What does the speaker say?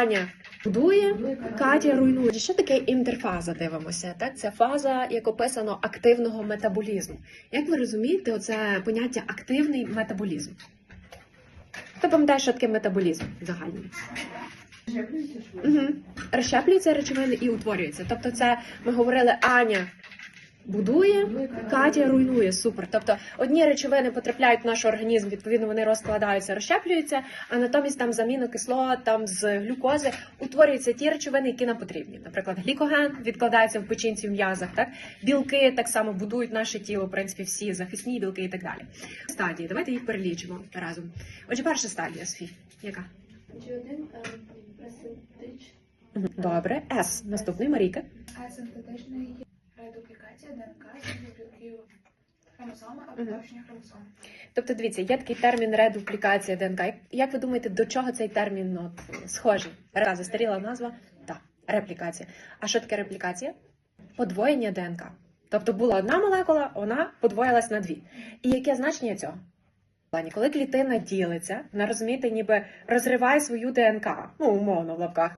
Аня будує, Катя руйнує. Що таке інтерфаза? Дивимося. Так, це фаза, як описано, активного метаболізму. Як ви розумієте, оце поняття активний метаболізм? Хто пам'ятає, що таке метаболізм загальний? Угу. Розщеплюються речовини і утворюються. Тобто, це ми говорили Аня будує, Катя руйнує. Супер. Тобто одні речовини потрапляють в наш організм, відповідно, вони розкладаються, розщеплюються, а натомість там з амінокислот, там з глюкози утворюються ті речовини, які нам потрібні. Наприклад, глікоген відкладається в печінці в м'язах, так білки так само будують наше тіло, в принципі, всі захисні білки і так далі. Стадії, давайте їх перелічимо разом. Отже, перша стадія, Софі. Яка? G1. Добре. С. Наступний Марійка. а синтетична редуплікація ДНК з хромосоми або порушення хромосом. Тобто, дивіться, є такий термін редуплікація ДНК. Як- Як ви думаєте, до чого цей термін ну, схожий? Ре- Застаріла назва? Так, реплікація. А що таке реплікація? Подвоєння ДНК. Тобто була одна молекула, вона подвоїлась на дві. І яке значення цього? Коли клітина ділиться, вона розумієте, ніби розриває свою ДНК, ну умовно в лапках.